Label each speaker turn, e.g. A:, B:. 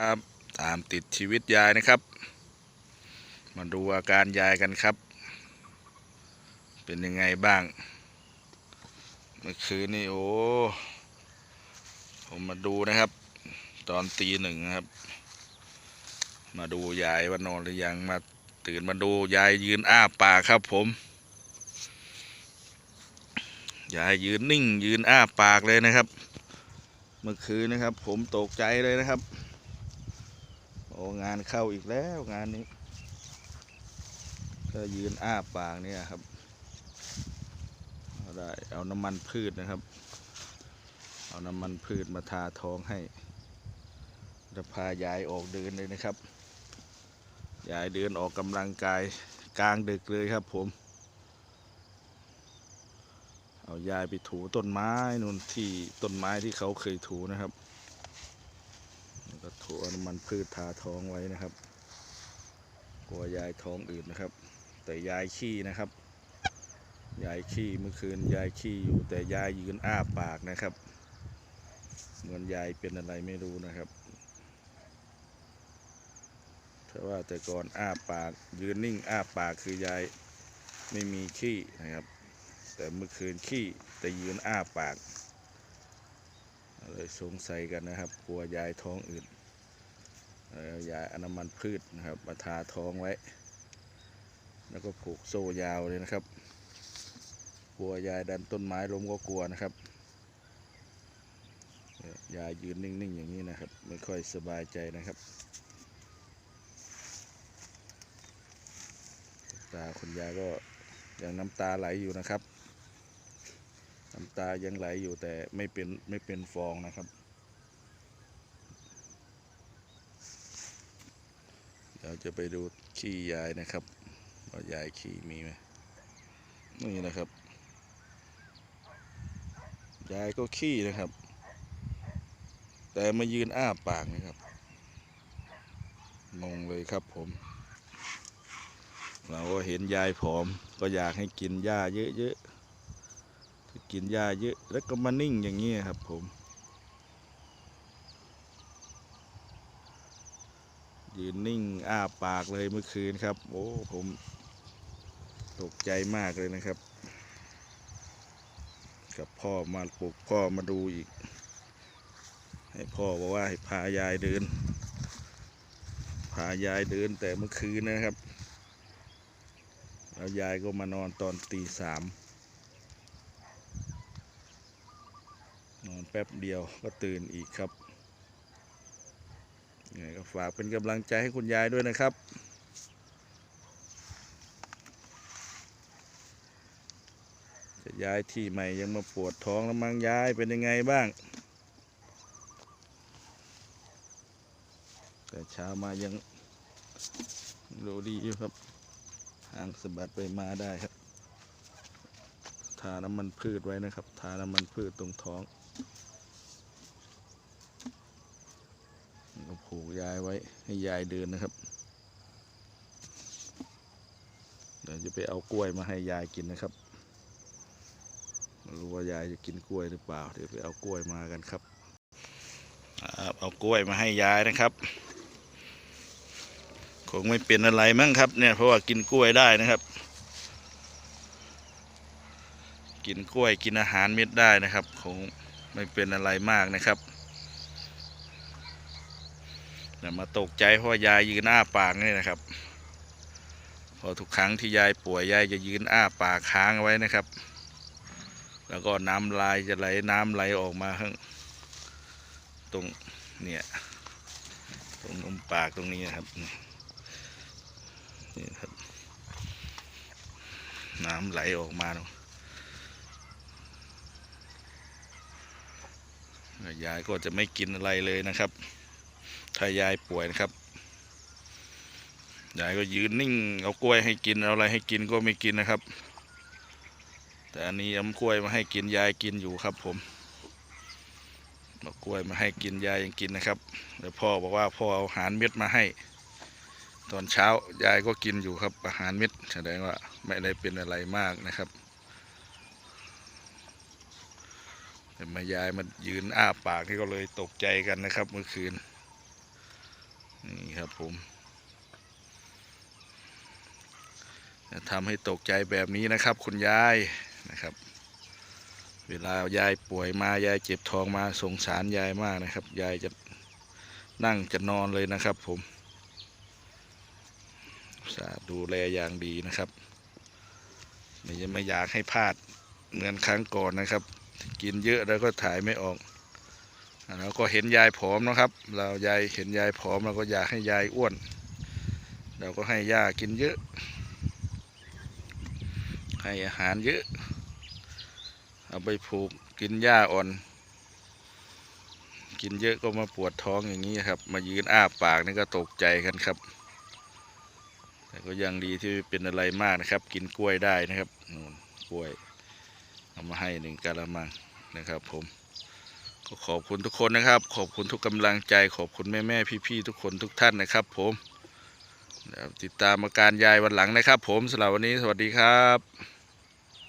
A: ครับตามติดชีวิตยายนะครับ มาดูอาการยายกันครับ เป็นยังไงบ้าง เมื่อคืนนี่โอ้ ผมมาดูนะครับ ตอนตีหนึ่งครับ มาดูยายว่านอนหรือยังมาตื่นมาดูยายยืนอ้าปากครับผม ยายยืนนิ่งยืนอ้าปากเลยนะครับ เมื่อคืนนะครับ ผมตกใจเลยนะครับ อ้งานเข้าอีกแล้วงานนี้ก็ยืนอ้าปากเนี่ยครับได้เอาน้ำมันพืชนะครับ เอาน้ำมันพืชมาทาท้องให้จะพายายออกเดินเลยนะครับ ยายเดินออกกำลังกายกลางดึกเลยครับผม เอายายไปถูต้นไม้นู่นที่ต้นไม้ที่เขาเคยถูนะครับ ถูเอาน้ำมันพืชทาท้องไว้นะครับ กลัวยายท้องอืดนะครับ แต่ยายขี้นะครับ ยายขี้เมื่อคืนยายขี้อยู่แต่ยายยืนอ้าปากนะครับ เหมือนยายเป็นอะไรไม่รู้นะครับแต่ว่าแต่ก่อนอ้าปากยืนนิ่งอ้าปากคือยายไม่มีขี้นะครับ แต่เมื่อคืนขี้แต่ยืนอ้าปากเลยสงสัยกันนะครับ กลัวยายท้องอืด ยาอน้ำมันพืชนะครับมาทาท้องไว้ แล้วก็ผูกโซ่ยาวเลยนะครับกลัวยายดันต้นไม้ล้มก็กลัวนะครับยยายยืนนิ่งๆอย่างนี้นะครับ ไม่ค่อยสบายใจนะครับตาคุณยายก็ยังน้ำตาไหลอยู่นะครับ น้ำตายังไหลอยู่แต่ไม่เป็นไม่เป็นฟองนะครับ เดี๋ยวจะไปดูขี้ยายนะครับว่ายายขี้มีไหมนี่นะครับ ยายก็ขี้นะครับ แต่มายืนอ้าปากนะครับงงเลยครับผม เราก็เห็นยายผอม ก็อยากให้กินหญ้าเยอะๆถ้ากินหญ้าเยอะ แล้วก็มานิ่งอย่างนี้ครับผม ยืนนิ่งอ้าปากเลยเมื่อคืนครับ โอ้ผมตกใจมากเลยนะครับ กับพ่อมาปลุกพ่อมาดูอีก ให้พ่อบอกว่าให้พายายเดิน พายายเดินแต่เมื่อคืนนะครับ แล้วยายก็มานอนตอนตีสามนอนแป๊บเดียวก็ตื่นอีกครับ ยังไงก็ฝากเป็นกำลังใจให้คุณยายด้วยนะครับ จะย้ายที่ใหม่ยังมาปวดท้องแล้วมั้งย้ายเป็นยังไงบ้าง แต่เช้ามายังโรดีอยู่ครับห่างสะบัดไปมาได้ครับ ทาน้ำมันพืชไว้นะครับ ทาน้ำมันพืชตรงท้องก็ผูก ยายไว้ให้ยายเดินนะครับ เดี๋ยวจะไปเอากล้วยมาให้ยายกินนะครับไม่รู้ว่ายายจะกินกล้วยหรือเปล่า เดี๋ยวไปเอากล้วยมากันครับ เอากล้วยมาให้ยายนะครับคงไม่เป็นอะไรมั้งครับเนี่ยเพราะว่ากินกล้วยได้นะครับ กินกล้วยกินอาหารเม็ดได้นะครับ คงไม่เป็นอะไรมากนะครับ แต่มาตกใจเพราะยายยืนอ้าปากนี่นะครับ พอทุกครั้งที่ยายป่วยยายจะยืนอ้าปากค้างไว้นะครับ แล้วก็น้ำลายจะไหลน้ำไหลออกมาข้างตรงเนี่ยตรงนมปากตรงนี้นะครับนี่ครับ น้ำไหลออกมาเนอะยายก็จะไม่กินอะไรเลยนะครับ ถ้ายายป่วยนะครับยายก็ยืนนิ่งเอากล้วยให้กินเอาอะไรให้กินก็ไม่กินนะครับ แต่อันนี้เอากล้วยมาให้กินยายกินอยู่ครับ ผมเอากล้วยมาให้กินยายยังกินนะครับแล้วพ่อบอกว่าพ่อเอาอาหารเม็ดมาให้ ตอนเช้ายายก็กินอยู่ครับอาหารเม็ดแสดงว่าไม่ได้เป็นอะไรมากนะครับแต่มายายมายืนอ้าปากที่ก็เลยตกใจกันนะครับ เมื่อคืน นี่ครับผมทำให้ตกใจแบบนี้นะครับ คุณยายนะครับ เวลายายป่วยมายายเจ็บท้องมาสงสารยายมากนะครับ ยายจะนั่งจะนอนเลยนะครับ ผมสาดูแลอย่างดีนะครับไม่ไม่อยากให้พลาดเหมือนครั้งก่อนนะครับ กินเยอะแล้วก็ถ่ายไม่ออก แล้วก็เห็นยายผอมนะครับ เรายายเห็นยายผอมเราก็อยากให้ยายอ้วน เราก็ให้ยากินเยอะ ให้อาหารเยอะ เอาไปผูกกินหญ้าอ่อน กินเยอะก็มาปวดท้องอย่างนี้ครับ มายืนอ้าปากนี่ก็ตกใจกันครับ แต่ก็ยังดีที่เป็นอะไรมากนะครับ กินกล้วยได้นะครับนู่นกล้วยเอามาให้หนึ่งกะละมังนะครับผม ก็ขอบคุณทุกคนนะครับ ขอบคุณทุกกำลังใจ ขอบคุณแม่แม่พี่พี่ๆทุกคนทุกท่านนะครับ ผมติดตามอาการยายวันหลังนะครับ ผมสำหรับวันนี้สวัสดีครับ